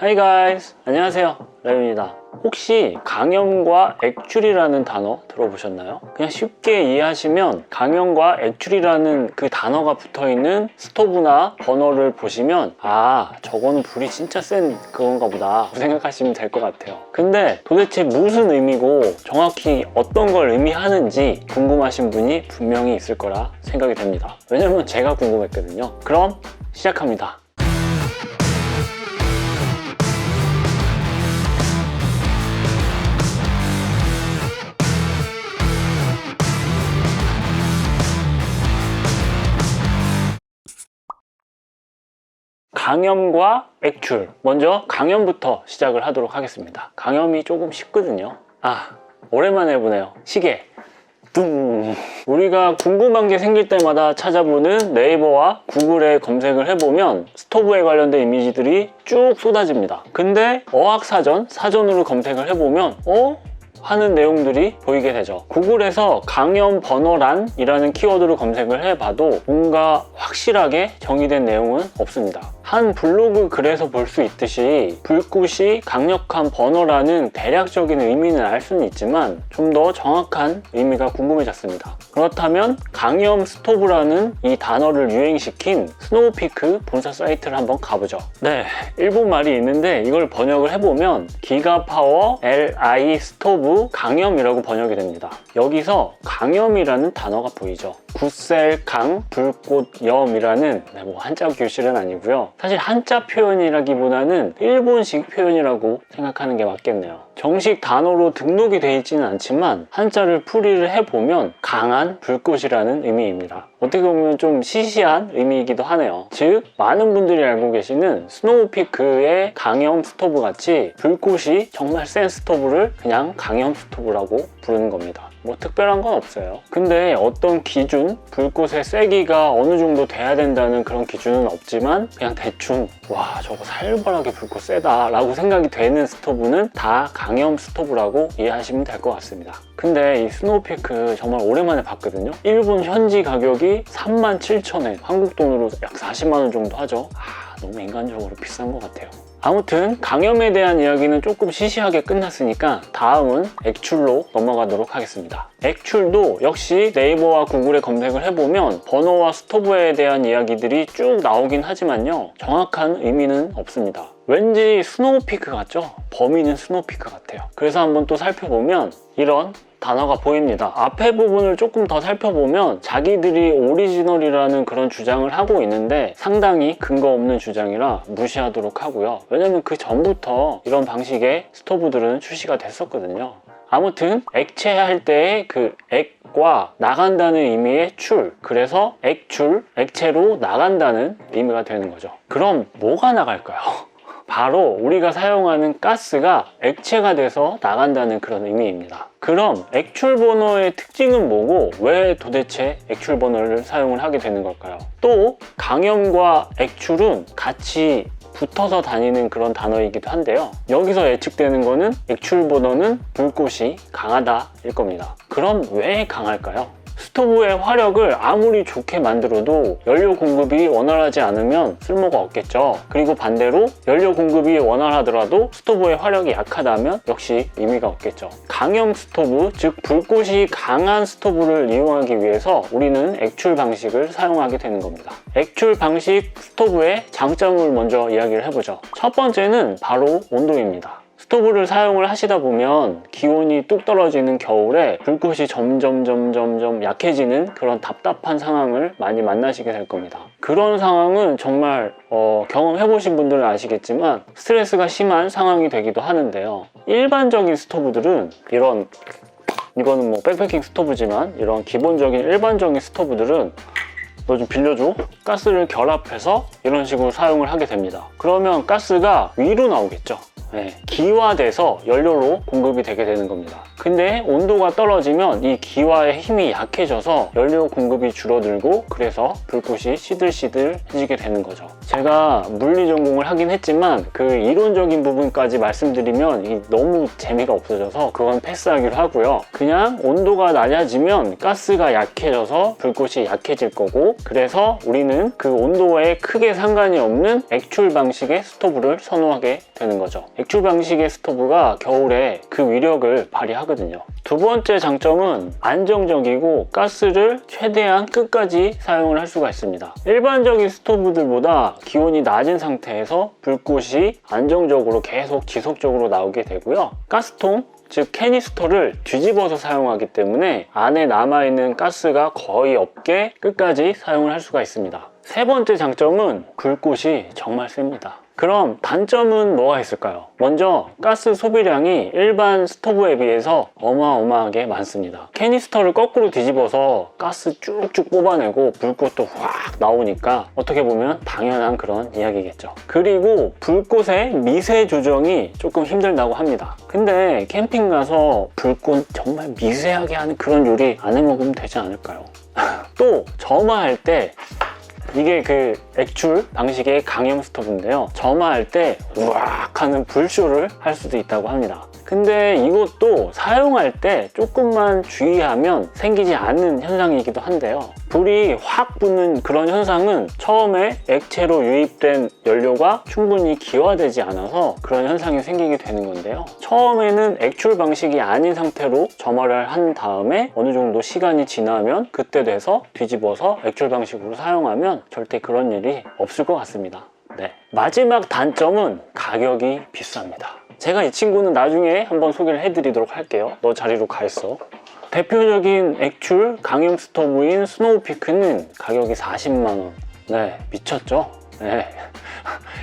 Hi guys. 안녕하세요. 라윤입니다. 혹시 강염과 액출이라는 단어 들어보셨나요? 그냥 쉽게 이해하시면 강염과 액출이라는 그 단어가 붙어있는 스토브나 버너를 보시면 아 저거는 불이 진짜 센 그건가 보다 생각하시면 될 것 같아요. 근데 도대체 무슨 의미고 정확히 어떤 걸 의미하는지 궁금하신 분이 분명히 있을 거라 생각이 됩니다. 왜냐면 제가 궁금했거든요. 그럼 시작합니다 강염과 액출. 먼저 강염부터 시작을 하도록 하겠습니다. 강염이 조금 쉽거든요. 아, 오랜만에 해보네요. 시계. 뚱. 우리가 궁금한 게 생길 때마다 찾아보는 네이버와 구글에 검색을 해보면 스토브에 관련된 이미지들이 쭉 쏟아집니다. 근데 어학사전, 사전으로 검색을 해보면 어? 하는 내용들이 보이게 되죠. 구글에서 강연 번호란 이라는 키워드로 검색을 해봐도 뭔가 확실하게 정의된 내용은 없습니다. 한 블로그 글에서 볼 수 있듯이 불꽃이 강력한 번호라는 대략적인 의미는 알 수는 있지만 좀 더 정확한 의미가 궁금해졌습니다. 그렇다면 강염 스토브라는 이 단어를 유행시킨 스노우피크 본사 사이트를 한번 가보죠. 네, 일본 말이 있는데 이걸 번역을 해보면 기가파워 LI 스토브 강염이라고 번역이 됩니다. 여기서 강염이라는 단어가 보이죠. 굿셀 강 불꽃 염이라는 네, 뭐 한자 교실은 아니고요. 사실 한자 표현이라기보다는 일본식 표현이라고 생각하는 게 맞겠네요. 정식 단어로 등록이 되어 있지는 않지만 한자를 풀이를 해보면 강한 불꽃이라는 의미입니다. 어떻게 보면 좀 시시한 의미이기도 하네요. 즉 많은 분들이 알고 계시는 스노우피크의 강염 스토브 같이 불꽃이 정말 센 스토브를 그냥 강염 스토브라고 부르는 겁니다. 뭐 특별한 건 없어요. 근데 어떤 기준, 불꽃의 세기가 어느 정도 돼야 된다는 그런 기준은 없지만 그냥 대충 와 저거 살벌하게 불꽃 세다 라고 생각이 되는 스토브는 다 강염 스토브라고 이해하시면 될 것 같습니다. 근데 이 스노우피크 정말 오랜만에 봤거든요. 일본 현지 가격이 37,000엔, 한국 돈으로 약 40만 원 정도 하죠. 아, 너무 인간적으로 비싼 것 같아요. 아무튼 강염에 대한 이야기는 조금 시시하게 끝났으니까 다음은 액출로 넘어가도록 하겠습니다. 액출도 역시 네이버와 구글에 검색을 해보면 번호와 스토브에 대한 이야기들이 쭉 나오긴 하지만요. 정확한 의미는 없습니다. 왠지 스노우피크 같죠? 범인은 스노우피크 같아요. 그래서 한번 또 살펴보면 이런 단어가 보입니다. 앞에 부분을 조금 더 살펴보면 자기들이 오리지널이라는 그런 주장을 하고 있는데 상당히 근거 없는 주장이라 무시하도록 하고요. 왜냐면 그 전부터 이런 방식의 스토브들은 출시가 됐었거든요. 아무튼 액체할 때의 그 액과 나간다는 의미의 출 그래서 액출, 액체로 나간다는 의미가 되는 거죠. 그럼 뭐가 나갈까요? 바로 우리가 사용하는 가스가 액체가 돼서 나간다는 그런 의미입니다. 그럼 액출 버너의 특징은 뭐고 왜 도대체 액출 버너를 사용을 하게 되는 걸까요? 또 강염과 액출은 같이 붙어서 다니는 그런 단어이기도 한데요. 여기서 예측되는 거는 액출 버너는 불꽃이 강하다일 겁니다. 그럼 왜 강할까요? 스토브의 화력을 아무리 좋게 만들어도 연료 공급이 원활하지 않으면 쓸모가 없겠죠. 그리고 반대로 연료 공급이 원활하더라도 스토브의 화력이 약하다면 역시 의미가 없겠죠. 강염 스토브, 즉 불꽃이 강한 스토브를 이용하기 위해서 우리는 액출 방식을 사용하게 되는 겁니다. 액출 방식 스토브의 장점을 먼저 이야기를 해보죠. 첫 번째는 바로 온도입니다. 스토브를 사용을 하시다 보면 기온이 뚝 떨어지는 겨울에 불꽃이 점점 점점 점 약해지는 그런 답답한 상황을 많이 만나시게 될 겁니다. 그런 상황은 정말 어, 경험해 보신 분들은 아시겠지만 스트레스가 심한 상황이 되기도 하는데요. 일반적인 스토브들은 이런 이거는 뭐 백패킹 스토브지만 이런 기본적인 일반적인 스토브들은 너좀 빌려줘 가스를 결합해서 이런 식으로 사용을 하게 됩니다 그러면 가스가 위로 나오겠죠 네, 기화돼서 연료로 공급이 되게 되는 겁니다. 근데 온도가 떨어지면 이 기화의 힘이 약해져서 연료 공급이 줄어들고 그래서 불꽃이 시들시들해지게 되는 거죠. 제가 물리 전공을 하긴 했지만 그 이론적인 부분까지 말씀드리면 이 너무 재미가 없어져서 그건 패스하기로 하고요. 그냥 온도가 낮아지면 가스가 약해져서 불꽃이 약해질 거고 그래서 우리는 그 온도에 크게 상관이 없는 액출 방식의 스토브를 선호하게 되는 거죠. 액출 방식의 스토브가 겨울에 그 위력을 발휘하거든요. 두 번째 장점은 안정적이고 가스를 최대한 끝까지 사용을 할 수가 있습니다. 일반적인 스토브들보다 기온이 낮은 상태에서 불꽃이 안정적으로 계속 지속적으로 나오게 되고요. 가스통 즉 캐니스터를 뒤집어서 사용하기 때문에 안에 남아있는 가스가 거의 없게 끝까지 사용을 할 수가 있습니다. 세 번째 장점은 불꽃이 정말 셉니다. 그럼 단점은 뭐가 있을까요? 먼저 가스 소비량이 일반 스토브에 비해서 어마어마하게 많습니다. 캐니스터를 거꾸로 뒤집어서 가스 쭉쭉 뽑아내고 불꽃도 확 나오니까 어떻게 보면 당연한 그런 이야기겠죠. 그리고 불꽃의 미세 조정이 조금 힘들다고 합니다. 근데 캠핑 가서 불꽃 정말 미세하게 하는 그런 요리 안 해 먹으면 되지 않을까요? 또 점화할 때 이게 그 액출 방식의 강염 스토브인데요. 점화할 때 우악 하는 불쇼를 할 수도 있다고 합니다. 근데 이것도 사용할 때 조금만 주의하면 생기지 않는 현상이기도 한데요. 불이 확 붙는 그런 현상은 처음에 액체로 유입된 연료가 충분히 기화되지 않아서 그런 현상이 생기게 되는 건데요. 처음에는 액출 방식이 아닌 상태로 점화를 한 다음에 어느 정도 시간이 지나면 그때 돼서 뒤집어서 액출 방식으로 사용하면 절대 그런 일이 없을 것 같습니다. 네. 마지막 단점은 가격이 비쌉니다. 제가 이 친구는 나중에 한번 소개를 해드리도록 할게요. 너 자리로 가 있어. 대표적인 액출 강염 스토브인 스노우피크는 가격이 40만원. 네, 미쳤죠? 네.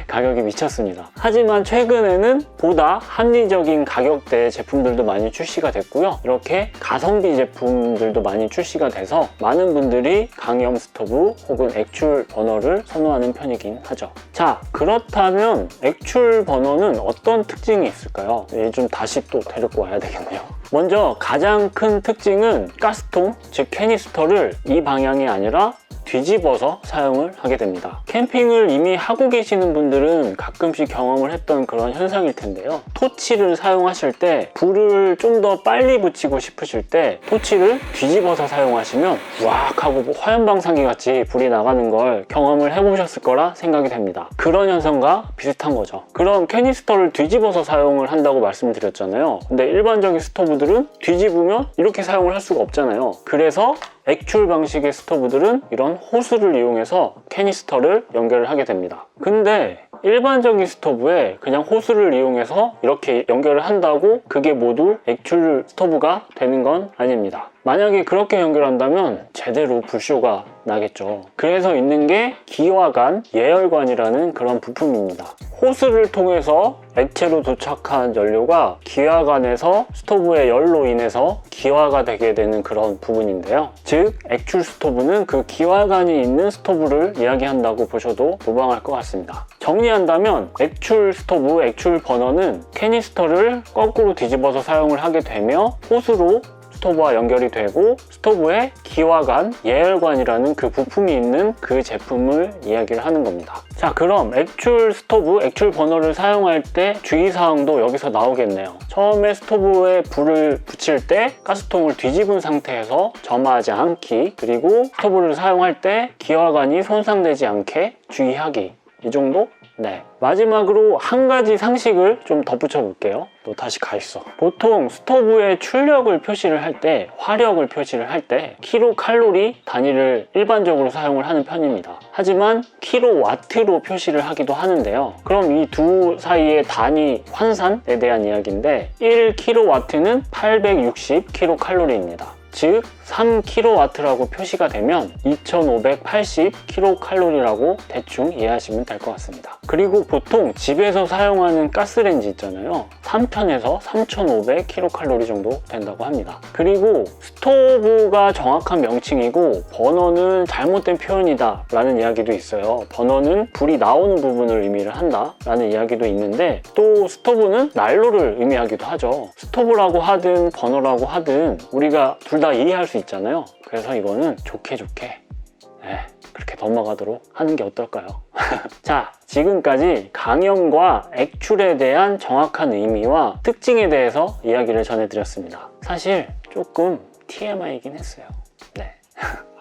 가격이 미쳤습니다. 하지만 최근에는 보다 합리적인 가격대의 제품들도 많이 출시가 됐고요. 이렇게 가성비 제품들도 많이 출시가 돼서 많은 분들이 강염 스토브 혹은 액출 버너를 선호하는 편이긴 하죠. 자, 그렇다면 액출 버너는 어떤 특징이 있을까요? 네, 좀 다시 또 데리고 와야 되겠네요. 먼저 가장 큰 특징은 가스통, 즉 캐니스터를 이 방향이 아니라 뒤집어서 사용을 하게 됩니다. 캠핑을 이미 하고 계시는 분들은 가끔씩 경험을 했던 그런 현상일 텐데요. 토치를 사용하실 때 불을 좀 더 빨리 붙이고 싶으실 때 토치를 뒤집어서 사용하시면 왁 하고 뭐 화염방사기 같이 불이 나가는 걸 경험을 해보셨을 거라 생각이 됩니다. 그런 현상과 비슷한 거죠. 그럼 캐니스터를 뒤집어서 사용을 한다고 말씀드렸잖아요. 근데 일반적인 스토브들은 뒤집으면 이렇게 사용을 할 수가 없잖아요. 그래서 액출 방식의 스토브들은 이런 호스를 이용해서 캐니스터를 연결을 하게 됩니다. 근데 일반적인 스토브에 그냥 호스를 이용해서 이렇게 연결을 한다고 그게 모두 액출 스토브가 되는 건 아닙니다. 만약에 그렇게 연결한다면 제대로 불쇼가 나겠죠. 그래서 있는 게 기화관 예열관이라는 그런 부품입니다. 호스를 통해서 액체로 도착한 연료가 기화관에서 스토브의 열로 인해서 기화가 되게 되는 그런 부분인데요. 즉, 액출 스토브는 그 기화관이 있는 스토브를 이야기한다고 보셔도 무방할 것 같습니다. 정리한다면 액출 스토브, 액출 버너는 캐니스터를 거꾸로 뒤집어서 사용을 하게 되며 호스로 스토브와 연결이 되고 스토브에 기화관, 예열관이라는 그 부품이 있는 그 제품을 이야기를 하는 겁니다. 자 그럼 액출 스토브, 액출 버너를 사용할 때 주의사항도 여기서 나오겠네요. 처음에 스토브에 불을 붙일 때 가스통을 뒤집은 상태에서 점화하지 않기 그리고 스토브를 사용할 때 기화관이 손상되지 않게 주의하기 이 정도? 네. 마지막으로 한 가지 상식을 좀 덧붙여 볼게요. 너 다시 가 있어. 보통 스토브의 출력을 표시를 할 때, 화력을 표시를 할 때, 킬로 칼로리 단위를 일반적으로 사용을 하는 편입니다. 하지만 킬로와트로 표시를 하기도 하는데요. 그럼 이 두 사이의 단위 환산에 대한 이야기인데, 1 킬로와트는 860 킬로 칼로리입니다. 즉 3kW라고 표시가 되면 2580kcal라고 대충 이해하시면 될 것 같습니다. 그리고 보통 집에서 사용하는 가스레인지 있잖아요. 3,000에서 3,500kcal 정도 된다고 합니다. 그리고 스토브가 정확한 명칭이고 버너는 잘못된 표현이다 라는 이야기도 있어요. 버너는 불이 나오는 부분을 의미를 한다 라는 이야기도 있는데 또 스토브는 난로를 의미하기도 하죠. 스토브라고 하든 버너라고 하든 우리가 둘 다 이해할 수 있잖아요. 그래서 이거는 좋게 좋게 네, 그렇게 넘어가도록 하는 게 어떨까요? 자, 지금까지 강염과 액출에 대한 정확한 의미와 특징에 대해서 이야기를 전해드렸습니다. 사실 조금 TMI이긴 했어요. 네.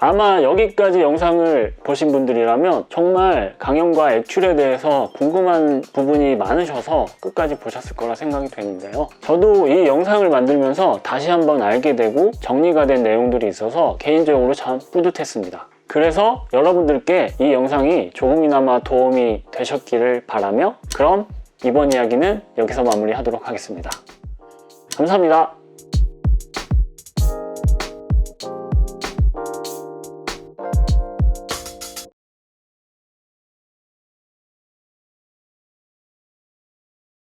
아마 여기까지 영상을 보신 분들이라면 정말 강연과 액출에 대해서 궁금한 부분이 많으셔서 끝까지 보셨을 거라 생각이 되는데요. 저도 이 영상을 만들면서 다시 한번 알게 되고 정리가 된 내용들이 있어서 개인적으로 참 뿌듯했습니다. 그래서 여러분들께 이 영상이 조금이나마 도움이 되셨기를 바라며 그럼 이번 이야기는 여기서 마무리하도록 하겠습니다. 감사합니다.